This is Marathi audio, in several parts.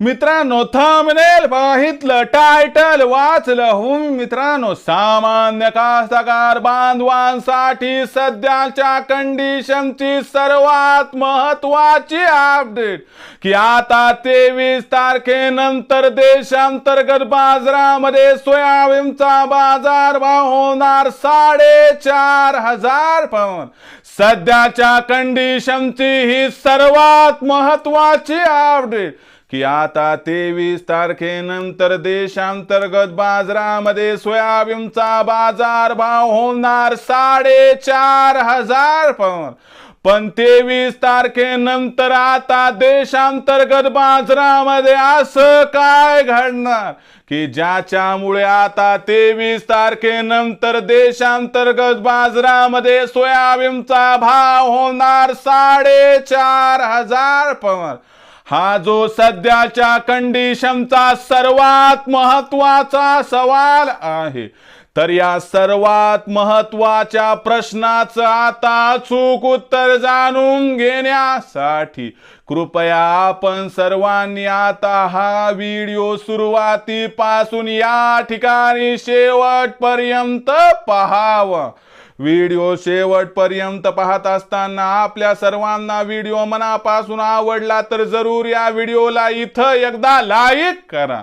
मित्रांनो थंबनेल पाहितलं टायटल वाचलं हुं मित्रांनो सामान्य कास्तकार बांधवांसाठी सध्याच्या कंडिशनची सर्वात महत्वाची अपडेट की आता तेवीस तारखेनंतर देशांतर्गत बाजारामध्ये सोयाबीनचा बाजार भाव होणार साडेचार हजार पवन. सध्याच्या कंडिशनची ही सर्वात महत्वाची अपडेट की आता तेवीस तारखेनंतर देशांतर्गत बाजारामध्ये सोयाबीनचा बाजार भाव होणार साडेचार हजार पण पण तेवीस तारखेनंतर आता देशांतर्गत बाजारामध्ये असं काय घडणार? की ज्याच्यामुळे आता तेवीस तारखेनंतर देशांतर्गत बाजारामध्ये सोयाबीनचा भाव होणार साडेचार हजार पण हा जो सध्याच्या कंडिशनचा सर्वात महत्त्वाचा सवाल आहे तर या सर्वात महत्त्वाच्या प्रश्नाचं आता चूक उत्तर जाणून घेण्यासाठी कृपया आपण सर्वांनी आता हा व्हिडिओ सुरुवातीपासून या ठिकाणी शेवटपर्यंत पहावा. व्हिडिओ शेवटपर्यंत पाहत असताना आपल्या सर्वांना व्हिडिओ मनापासून आवडला तर जरूर या व्हिडिओला इथं एकदा लाईक करा.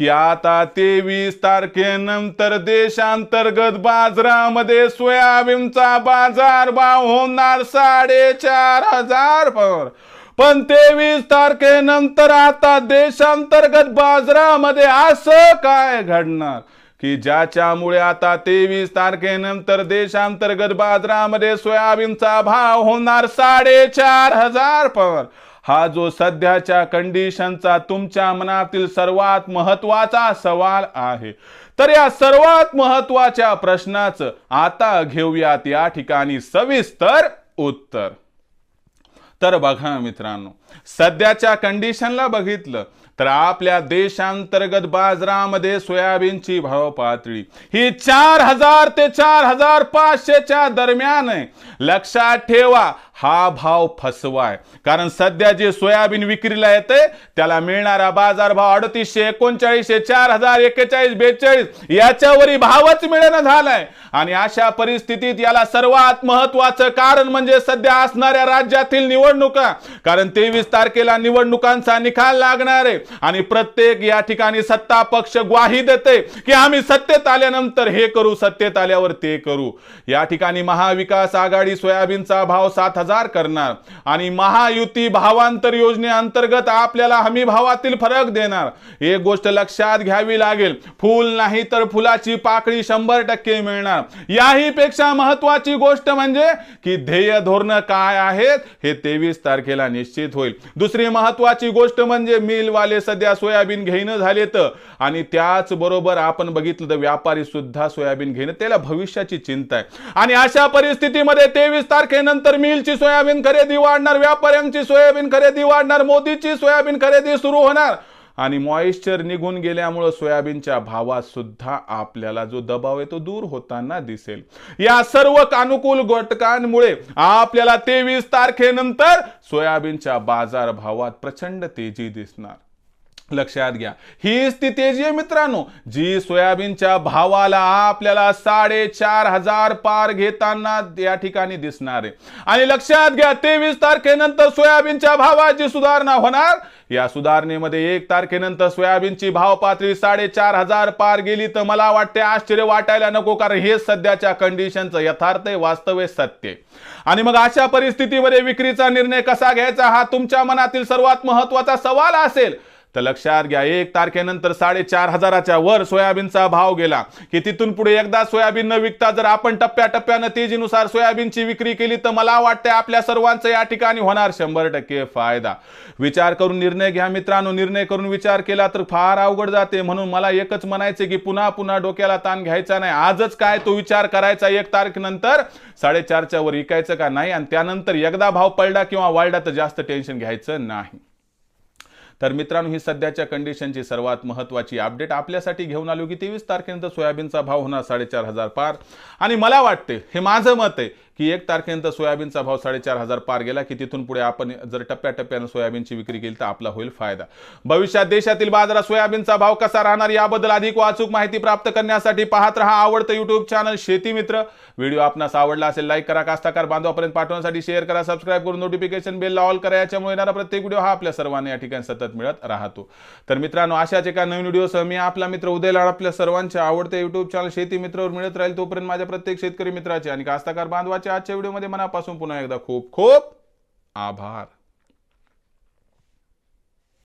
की आता तेवीस तारखेनंतर देशांतर्गत बाजारामध्ये सोयाबीनचा बाजार भाव होणार साडेचार हजार पर. पण तेवीस तारखेनंतर आता देशांतर्गत बाजारामध्ये असं काय घडणार? की ज्याच्यामुळे आता तेवीस तारखेनंतर देशांतर्गत बाजारामध्ये सोयाबीनचा भाव होणार साडेचार हजार पर. हा जो सध्याच्या कंडिशनचा तुमच्या मनातील सर्वात महत्त्वाचा सवाल आहे. तर या सर्वात महत्त्वाच्या प्रश्नाचं आता घेऊयात या ठिकाणी सविस्तर उत्तर. तर बघा मित्रांनो सध्याच्या कंडिशनला बघितलं तर आपल्या देशांतर्गत बाजारामध्ये सोयाबीनची भाव पातळी ही चार हजार ते चार हजार पाचशेच्या दरम्यान आहे. लक्षात ठेवा हा भाव फसवाय. कारण सध्या जे सोयाबीन विक्रीला येते त्याला मिळणारा बाजार भाव अडतीसशे एकोणचाळीसशे चार हजार एक्केचाळीस बेचाळीस याच्यावरही भावच मिळणं झालाय. आणि अशा परिस्थितीत याला सर्वात महत्वाचं कारण म्हणजे सध्या असणाऱ्या राज्यातील निवडणुका. कारण तेवीस तारखेला निवडणुकांचा निकाल लागणार आहे. आणि प्रत्येक या ठिकाणी सत्ता पक्ष ग्वाही देते की आम्ही सत्तेत आल्यानंतर हे करू सत्तेत आल्यावर ते करू. या ठिकाणी महाविकास आघाडी सोयाबीनचा भाव सात हजार करणार आणि महायुती भावांतर योजनेअंतर्गत आपल्याला हमी भावातील फरक देणार. एक गोष्ट लक्षात घ्यावी लागेल. फुल नाही तर फुलाची पाकळी शंभर टक्के मिळणार. याही पेक्षा महत्वाची गोष्ट म्हणजे की ध्येय धोरण काय आहेत हे तेवीस तारखेला निश्चित होईल. दुसरी महत्वाची गोष्ट म्हणजे मिलवाले सध्या सोयाबीन घेणं झालेत. आणि त्याच बरोबर आपण बघितलं तर व्यापारी सुद्धा सोयाबीन घेणं त्याला भविष्याची चिंता आहे. आणि अशा परिस्थितीमध्ये तेवीस तारखेनंतर मिलची सोयाबीन खरेदी वाढणार व्यापाऱ्यांची सोयाबीन खरेदी वाढणार मोदीची सोयाबीन खरेदी सुरू होणार. आणि मॉइश्चर निघून गेल्यामुळं सोयाबीनच्या भावात सुद्धा आपल्याला जो दबाव आहे तो दूर होताना दिसेल. या सर्व अनुकूल घटकांमुळे आपल्याला तेवीस तारखेनंतर सोयाबीनच्या बाजार भावात प्रचंड तेजी दिसणार. लक्षात घ्या. हीच स्थिती जी आहे मित्रांनो जी सोयाबीनच्या भावाला आपल्याला साडेचार हजार पार घेताना या ठिकाणी दिसणार आहे. आणि लक्षात घ्या तेवीस तारखेनंतर सोयाबीनच्या भावाची सुधारणा होणार. या सुधारणेमध्ये एक तारखेनंतर सोयाबीनची भाव पातळी साडेचार हजार पार गेली तर मला वाटते आश्चर्य वाटायला नको कारण हे सध्याच्या कंडिशनचं यथार्थ आहे वास्तव आहे सत्य आहे. आणि मग अशा परिस्थितीमध्ये विक्रीचा निर्णय कसा घ्यायचा? हा तुमच्या मनातील सर्वात महत्त्वाचा सवाल असेल. तर लक्षात घ्या एक तारखेनंतर साडेचार हजाराच्या वर सोयाबीनचा भाव गेला. की तिथून पुढे एकदा सोयाबीन न विकता जर आपण टप्प्याटप्प्यानं तेजीनुसार सोयाबीनची विक्री केली तर मला वाटतंय आपल्या सर्वांचं या ठिकाणी होणार शंभर टक्के फायदा. विचार करून निर्णय घ्या मित्रांनो निर्णय करून विचार केला तर फार अवघड जाते. म्हणून मला एकच म्हणायचे की पुन्हा पुन्हा डोक्याला ताण घ्यायचा नाही. आजच काय तो विचार करायचा एक तारखेनंतर? साडेचारच्या वर विकायचं का नाही? आणि त्यानंतर एकदा भाव पडला किंवा वाढला तर जास्त टेन्शन घ्यायचं नाही. तर मित्रांनो ही सध्याच्या कंडिशनची सर्वात महत्त्वाची अपडेट आपल्यासाठी घेऊन आलो की तेवीस तारखेनंतर सोयाबीनचा भाव होणार साडेचार हजार पार. आणि मला वाटते हे माझं मत आहे की एक तारखेनंतर सोयाबीनचा भाव साडेचार हजार पार गेला की तिथून पुढे आपण जर टप्प्याटप्प्यानं सोयाबीनची विक्री केली तर आपला होईल फायदा. भविष्यात देशातील बाजारात सोयाबीनचा भाव कसा राहणार याबद्दल अधिक वाचूक माहिती प्राप्त करण्यासाठी पाहत रहा आवडतं युट्यूब चॅनल शेती मित्र. व्हिडिओ आपणास आवडला असेल लाईक करा कास्ताकार बांधवापर्यंत पाठवण्यासाठी शेअर करा सबस्क्राईब करून नोटिफिकेशन बेल ऑल करा याच्यामुळे येणारा प्रत्येक व्हिडिओ हा आपल्या सर्वांना या ठिकाणी सतत मिळत राहतो. तर मित्रांनो अशाच एका नवीन व्हिडिओसह मी आपला मित्र उदय लाड आपल्या सर्वांच्या आवडते युट्यूब चॅनल शेती मित्रवर मिळत राहील तोपर्यंत माझ्या प्रत्येक शेतकरी मित्राचे आणि कास्ताकार बांधवाचे आजच्या व्हिडिओमध्ये मनापासून पुन्हा एकदा खूप खूप आभार.